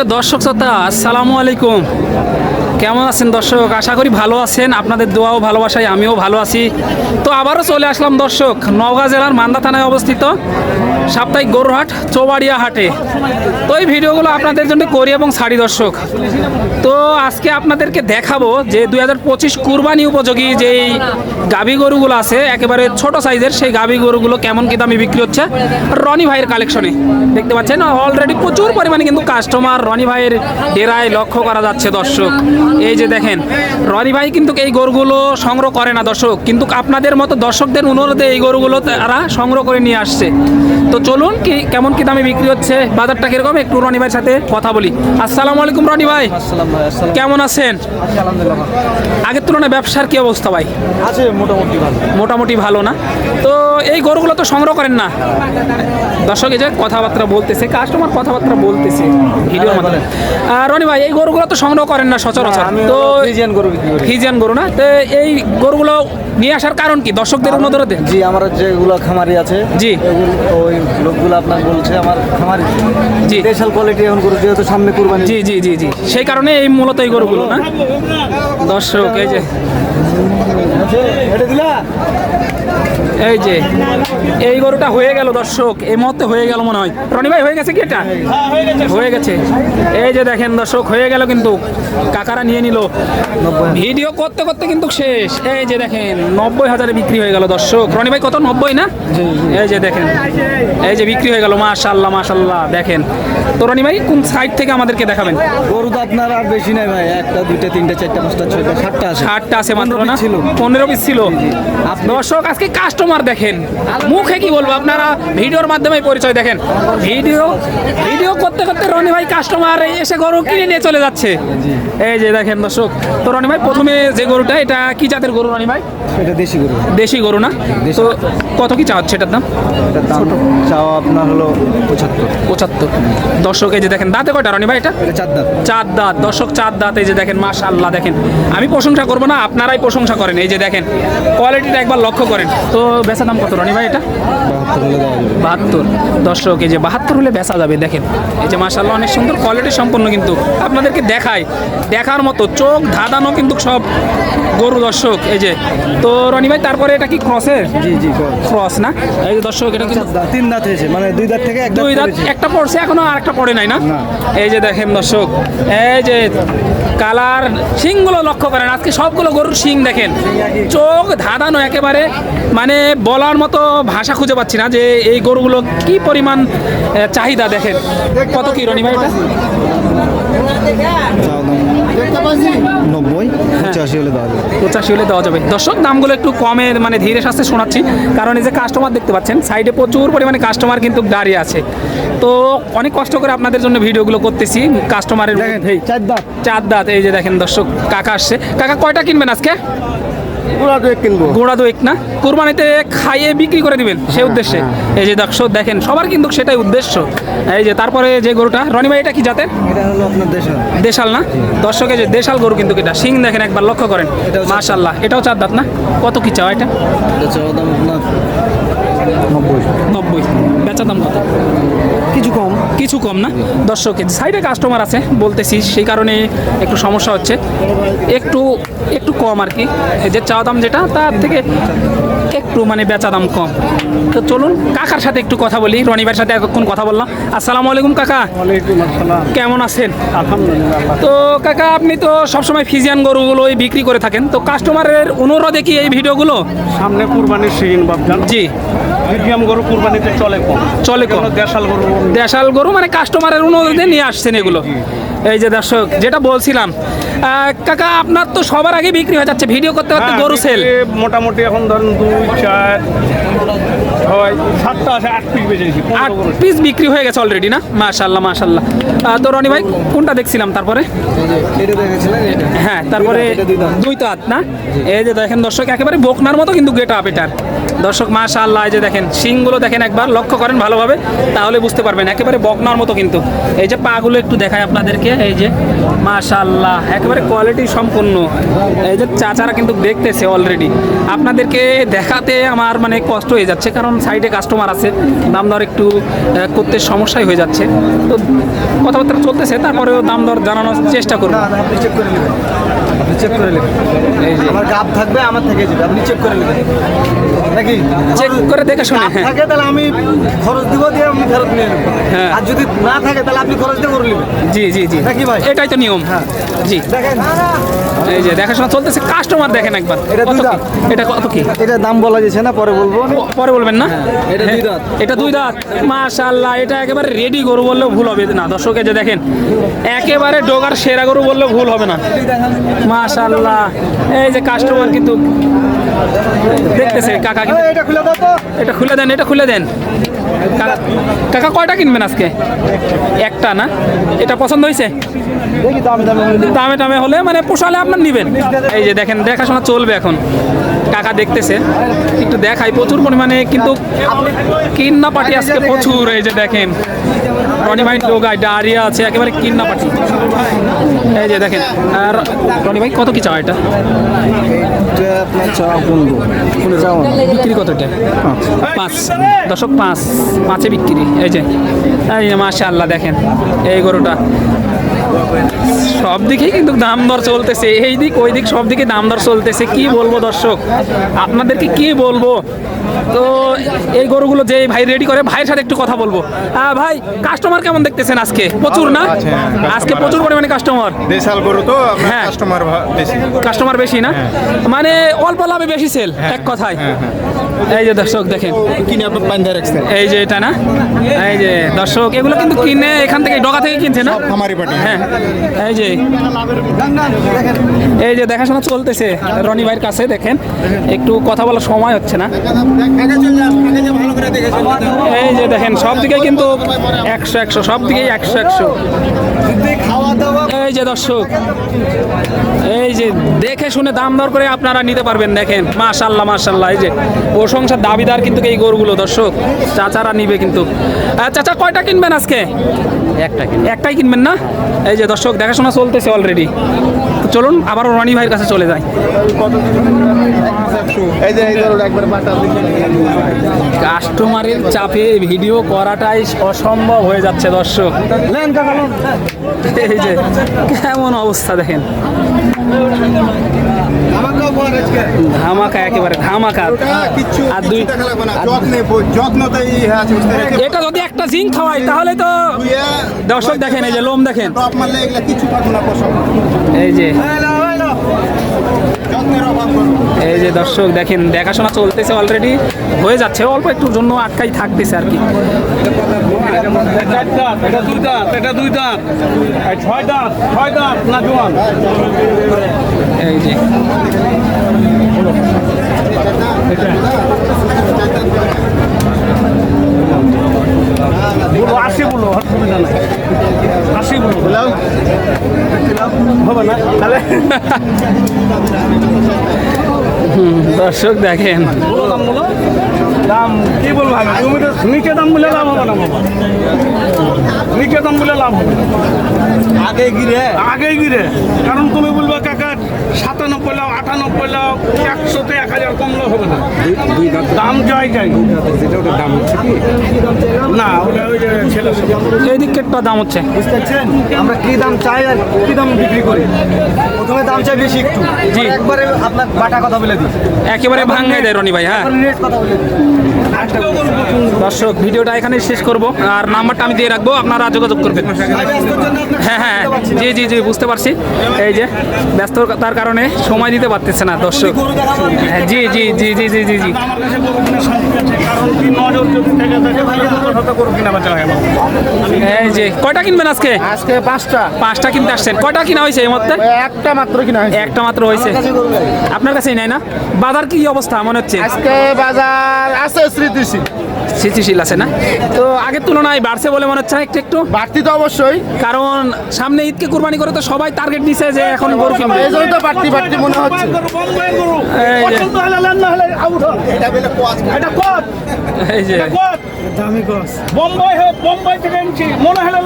সুপ্রিয় দর্শক শ্রোতা আসসালামু আলাইকুম। কেমন আছেন দর্শক? আশা করি ভালো আছেন। আপনাদের দোয়াও ভালোবাসায় আমিও ভালো আছি। তো আবারও চলে আসলাম দর্শক, নওগাঁ জেলার মান্দা থানায় অবস্থিত সাপ্তাহিক গরুহাট চৌবাড়িয়া হাটে। তো এই ভিডিওগুলো আপনাদের জন্য করি এবং ছাড়ি দর্শক। তো আজকে আপনাদেরকে দেখাবো যে দুই হাজার পঁচিশ কুরবানি উপযোগী যেই গাভী গরুগুলো আছে, একেবারে ছোট সাইজের সেই গাভী গরুগুলো কেমন কি দামে বিক্রি হচ্ছে, রনি ভাইয়ের কালেকশনে দেখতে পাচ্ছেন অলরেডি প্রচুর পরিমাণে কিন্তু কাস্টমার রনি ভাইয়ের ডেরায় লক্ষ্য করা যাচ্ছে দর্শক। এই যে দেখেন রনি ভাই কিন্তু এই গরুগুলো সংগ্রহ করে না দর্শক কিন্তু আপনাদের মতো দর্শকদের অনুরোধে এই গরুগুলো তারা সংগ্রহ করে নিয়ে আসছে। তো চলুন কি কেমন কি দামে বিক্রি হচ্ছে বাজারটা কীরকম একটু রনি ভাইয়ের সাথে কথা বলি। আসসালামু আলাইকুম রনি ভাই। কেমন আছেন? আগের তুলনায় ব্যবসার কি অবস্থা ভাই? আছে মোটামুটি ভালো। মোটামুটি ভালো না? তো এই গরুগুলো তো সংগ্রহ করেন না? দর্শক এই যে কথাবার্তা বলতেছে কাস্টমার কথাবার্তা বলতেছে ভিডিওর মাধ্যমে। আর রনি ভাই এই গরুগুলো তো সংগ্রহ করেন না সচরাচর? আমি তো ফ্রিজিয়ান গরু বিক্রি করি। গরু না? তো এই গরুগুলো নিয়ে আসার কারণ কি? দর্শকদের অনুরোধে? জি আমার যেগুলো খামারি আছে জি। ওই লোকগুলো আপনার বলছে আমার খামারি। জি। স্পেশাল কোয়ালিটি এখন গরু যেহেতু সামনে কুরবানি। জি জি জি জি। সেই কারণে এই মূলত এই গরুগুলো না? দর্শক এই যে। এই যে। এই গরুটা হয়ে গেল দর্শক এই মুহূর্তে হয়ে গেল মনে হয়। রনি ভাই হয়ে গেছে কি এটা? হয়ে গেছে। এই যে দেখেন দর্শক হয়ে গেল কিন্তু কাকারা নিয়ে নিল। ভিডিও করতে করতে কিন্তু শেষ। এই যে দেখেন নব্বই হাজারে বিক্রি হয়ে গেল দর্শক। রনি ভাই কত? নব্বই না? এই যে দেখেন এই যে বিক্রি হয়ে গেল মাশাল্লাহ মাশাল্লাহ দেখেন। তো রনি ভাই কোন সাইড থেকে আমাদেরকে দেখাবেন? গরু তো আপনার আর বেশি নাই ভাই। একটা দুইটা তিনটা চারটা পাঁচটা ছয়টা সাতটা আছে। ষাটটা আছে মাত্র না? পনেরো পিস ছিল। দর্শক আজকে কাস্টমার দেখেন। মুখে কি বলব? আপনারা ভিডিওর মাধ্যমে পরিচয় দেখেন। ভিডিও ভিডিও করতে করতে রনি ভাই কাস্টমার এসে গরু কিনে নিয়ে চলে যাচ্ছে। এই যে দেখেন দর্শক তো রনি ভাই প্রথমে যে গরুটা এটা কি জাতের গরু রনি ভাই? এটা দেশি গরু। দেশি গরু না? তো কত কি চাচ্ছে এটার দাম চাওয়া আপনার হলো পঁচাত্তর। পঁচাত্তর। দর্শক এই যে দেখেন দাঁতে কয়টা রনি ভাই এটা? চার দাঁত। চার দাঁত। দর্শক চার দাঁত এই যে দেখেন মাশাআল্লাহ দেখেন। আমি প্রশংসা করব না আপনারাই প্রশংসা করেন। এই যে দেখেন কোয়ালিটিটা একবার লক্ষ্য করেন। তো বেচা দাম কত রনি ভাই এটা? বাহাত্তর। দর্শক এই যে বাহাত্তর হলে বেচা যাবে দেখেন। এই যে মাশাআল্লাহ অনেক সুন্দর কোয়ালিটি সম্পন্ন কিন্তু আপনাদেরকে দেখায় দেখার মতো চোখ ধাঁধানো কিন্তু সব গরু দর্শক এই যে। তো রনি ভাই তারপরে এটা কি ক্রসের জি জি ক্রস না? এই যে দর্শক এটা কিন্তু তিন দাঁত হয়েছে মানে দুই দাঁত থেকে এক দুই দাঁত একটা পড়ছে এখনও আর একটা পড়ে নাই না? না। এই যে দেখেন দর্শক এই যে কালার শিংগুলো লক্ষ্য করেন আজকে সবগুলো গরুর শিং দেখেন। চোখ ধাঁধানো একেবারে মানে বলার মতো ভাষা খুঁজে পাচ্ছি না যে এই গরুগুলো কি পরিমাণ চাহিদা দেখেন। কত কি রনি ভাই এটা? নব্বই পঁচাশি হলে দেওয়া যাবে। পঁচাশি হলে দেওয়া যাবে। দর্শক দামগুলো একটু কমে মানে ধীরে শোনাচ্ছি। কারণ এই যে কাস্টমার দেখতে পাচ্ছেন সাইডে প্রচুর পরিমাণে কাস্টমার কিন্তু দাঁড়িয়ে আছে। তো অনেক কষ্ট করে আপনাদের জন্য ভিডিওগুলো করতেছি কাস্টমারের মধ্যেই। চার দাঁত। চার দাঁত এই যে দেখেন দর্শক কাকা আসছে। কাকা কয়টা কিনবেন আজকে? কিনবো। গোড়া দুয়েক না? কোরবানিতে খাইয়ে বিক্রি করে দিবেন সেই উদ্দেশ্যে। এই যে দর্শক দেখেন সবার কিন্তু সেটাই উদ্দেশ্য। এই যে তারপরে যে গরুটা রনি ভাই এটা কি জাতের? এটা হলো আপনার দেশের দেশাল না? দর্শকে যে দেশাল গরু কিন্তু এটা সিং দেখেন একবার লক্ষ্য করেন। মাশাল্লাহ এটাও চার দাঁত না? কত কি চাও এটা? নব্বই। নব্বই। বেচা দাম কত? কিছু কম কিছু কম না। দর্শক সাইডে কাস্টমার আছে বলতেছি সেই কারণে একটু সমস্যা হচ্ছে। একটু একটু কম আর কি। যে চাওয়া দাম যেটা তার থেকে একটু মানে বেচা দাম কম। তো চলুন কাকার সাথে একটু কথা বলি রনিবার সাথে এতক্ষণ কথা বললাম। আসসালামু আলাইকুম কাকা। কেমন আছেন? তো কাকা আপনি তো সবসময় ফিজিয়ান গরুগুলোই বিক্রি করে থাকেন। তো কাস্টমারের অনুরোধে কি এই ভিডিওগুলো? সামনে কুরবানির সিজন জি। মিডিয়াম গরু কুরবানিতে চলে কম। চলে কম। দেশাল গরু দেশাল গরু মানে কাস্টমারের অনুরোধে নিয়ে আসছেন এগুলো। এই যে দর্শক যেটা বলছিলাম কাকা আপনার তো সবার আগে বিক্রি হয়ে যাচ্ছে ভিডিও করতে করতে হ্যাঁ, গরু সেল মোটামুটি এখন ধরুন দুই চার ছয় সাতটা আছে আট পিস আট পিস বিক্রি হয়ে গেছে অলরেডি না? মাশাল্লাহ মাশাল্লাহ তো রনি ভাই কোনটা দেখছিলাম তারপরে? হ্যাঁ তারপরে দুই তো হাত না? এই যে দেখেন দর্শক একেবারে বকনার মতো কিন্তু গেট আপ এটার। দর্শক মাশাআল্লাহ এই যে দেখেন শিংগুলো দেখেন একবার লক্ষ্য করেন ভালোভাবে তাহলে বুঝতে পারবেন একেবারে বকনার মতো কিন্তু। এই যে পাগুলো একটু দেখায় আপনাদেরকে এই যে মাশাআল্লাহ একেবারে কোয়ালিটি সম্পূর্ণ। এই যে চাচারা কিন্তু দেখতেছে অলরেডি আপনাদেরকে দেখাতে আমার মানে কষ্ট হয়ে যাচ্ছে কারণ সাইডে কাস্টমার আছে দাম দর একটু করতে সমস্যাই হয়ে যাচ্ছে। তো কথাবার্তা চলতেছে তারপরেও দাম দর জানানোর চেষ্টা করব। আপনি চেক করে নেবেন। আপনি চেক করে নেবেন। এই যে। আমার গাপ থাকবে আমার থেকে যাবে আপনি চেক করে নেবেন। নাকি? চেক করে দেখে শুনে হ্যাঁ। থাকে তাহলে আমি খরচ দিব দিয়ে আমি ফেরত নিয়ে নেব। হ্যাঁ। আর যদি না থাকে তাহলে আপনি খরচ দিয়ে করে নেবেন। জি জি জি। নাকি ভাই? এটাই তো নিয়ম। হ্যাঁ। জি। দেখেন। এই যে দেখাশোনা চলতেছে কাস্টমার দেখেন একবার। এটা দুই দাঁত। এটা কত কি? এটা দাম বলা যাচ্ছে না পরে বলব। পরে বলবেন না? এটা দুই দাঁত। এটা দুই দাঁত। মাশাআল্লাহ এটা একেবারে রেডি গরু বললেও ভুল হবে। না দর্শক যে দেখেন একেবারে ডোগার সেরা গরু বললেও ভুল হবে না। মাশাআল্লাহ এই যে কাস্টমার কিন্তু দেখতেছে কাকা এটা খুলে দাও তো। এটা খুলে দেন এটা খুলে দেন। কাকা কয়টা কিনবেন আজকে? একটা না? এটা পছন্দ হয়েছে? দাম দাম হলে মানে পোষালে আপনার নিবেন। এই যে দেখেন। দেখাশোনা চলবে এখন। কাকা দেখতেছে। একটু দেখাই প্রচুর পরিমাণে কিন্তু কিন্না পাটি আজকে প্রচুর। এই যে দেখেন রনি ভাই লোগায় ডারিয়া আছে একেবারে কিন্না পাটি। এই যে দেখেন আর রনি ভাই কত কি চাও এটা? চাওয়া পনেরো চাওয়া বিক্রি কতটা? পাঁচ। দশক পাঁচ। পাঁচে বিক্রি। এই যে এই যে মাসা আল্লাহ দেখেন। এই গরুটা। সব দিকেই কিন্তু দাম দর চলতেছে। এই দিক ওই দিক সব দিকে দাম দর চলতেছে। কি বলব দর্শক? আপনাদেরকে কি বলব? তো এই গরুগুলো যে ভাই রেডি করে ভাইয়ের সাথে একটু কথা বলব। আহ, ভাই কাস্টমার কেমন দেখতেছেন আজকে? প্রচুর না? আছে, হ্যাঁ, আজকে প্রচুর পরিমাণে কাস্টমার দেশাল গরু তো হ্যাঁ। কাস্টমার বেশি। কাস্টমার বেশি না? মানে অল্প লাভে বেশি সেল এক কথায়। এই যে দর্শক দেখেন। কিনে আপনার পাঞ্জার এক্সেল এই যে এটা না? এই যে দর্শক এগুলো কিন্তু কিনে এখান থেকে ডগা থেকে কিনছে না? খামারি পাটি হ্যাঁ। এই যে। এই যে দেখাশোনা চলতেছে রনি ভাইয়ের কাছে দেখেন। একটু কথা বলার সময় হচ্ছে না। এই যে দেখেন সব দিকে কিন্তু একশো একশো সব দিকেই একশো একশো। এই যে দর্শক এই যে দেখে শুনে দাম দর করে আপনারা নিতে পারবেন দেখেন। মাশাল্লাহ মাশাল্লাহ এই যে প্রশংসার দাবিদার কিন্তু এই গরুগুলো দর্শক। চাচারা নিবে কিন্তু। চাচা কয়টা কিনবেন আজকে? একটা একটাই কিনবেন না? এই যে দর্শক দেখাশোনা চলতেছে অলরেডি চলুন আবারও রনি ভাইয়ের কাছে চলে যাই। কাস্টমারের চাপে ভিডিও করাটাই অসম্ভব হয়ে যাচ্ছে দর্শক। এই যে কেমন অবস্থা দেখেন। ধামাকা একেবারে ধামাকা। কিচ্ছু আর দুই? এটা যদি একটা জিঙ্ক খাওয়াই তাহলে তো দর্শক দেখেন এই যে লোম দেখেন। এই যে এই যে দর্শক দেখেন দেখাশোনা চলতেছে অলরেডি হয়ে যাচ্ছে অল্প একটুর জন্য আটকাই থাকতেছে আর কি। এই যে। বলো অসুবিধা নাই আশি বলো হবে না তাহলে দর্শক দেখেন। দাম কি বলব আমি? তুমি তো নিচে দাম বলে লাভ হবে না বাবা। নিচে দাম বলে লাভ হবে আগে গিরে? আগেই গিরে। কারণ তুমি বলবে কাকা সাতানব্বই লাখ আটানব্বই লাখ একশোতে এক হাজার কমলে হবে না। দাম যাই যাই। দাম না ওটা ওই যে ছেলে এই দিকেরটা দাম হচ্ছে। বুঝতে পারছেন? আমরা কি দাম চাই আর কি দাম বিক্রি করি? প্রথমে দাম চাই বেশি একটু। জি। একবারে আপনার বাটা কথা বলে দিই। একেবারে ভাঙাই দেয় রনি ভাই হ্যাঁ। রেট কথা বলে দিই। দর্শক ভিডিওটা এখানে শেষ করব। আর নাম্বারটা আমি দিয়ে রাখব আপনারা যোগাযোগ করবেন। হ্যাঁ হ্যাঁ জি জি জি বুঝতে পারছি। এই যে ব্যস্ততার কারণে সময় দিতে পারতেছে না দর্শক। হ্যাঁ, জি জি জি জি জি জি জি। এই যে কয়টা কিনবেন আজকে? আজকে পাঁচটা। পাঁচটা কিনতে আসছেন। কয়টা কিনা হয়েছে এই মধ্যে একটা মাত্র কিনা হয়েছে। একটা মাত্র হয়েছে। আপনার কাছেই নাই না? বাজার কি অবস্থা মনে হচ্ছে? আজকে বাজার আছে স্মৃতিশীল। স্থিতিশীল আছে না? তো আগের তুলনায় বাড়ছে বলে মনে হচ্ছে একটু একটু? বাড়তি তো অবশ্যই। কারণ সামনে ঈদকে কুরবানি করে তো সবাই টার্গেট নিছে যে এখন গরু কিনবে। এই জন্য তো বাড়তি বাড়তি মনে হচ্ছে। এই যে। বোম্বাই হোক বোম্বাই থেকে এনেছি। মনে হলে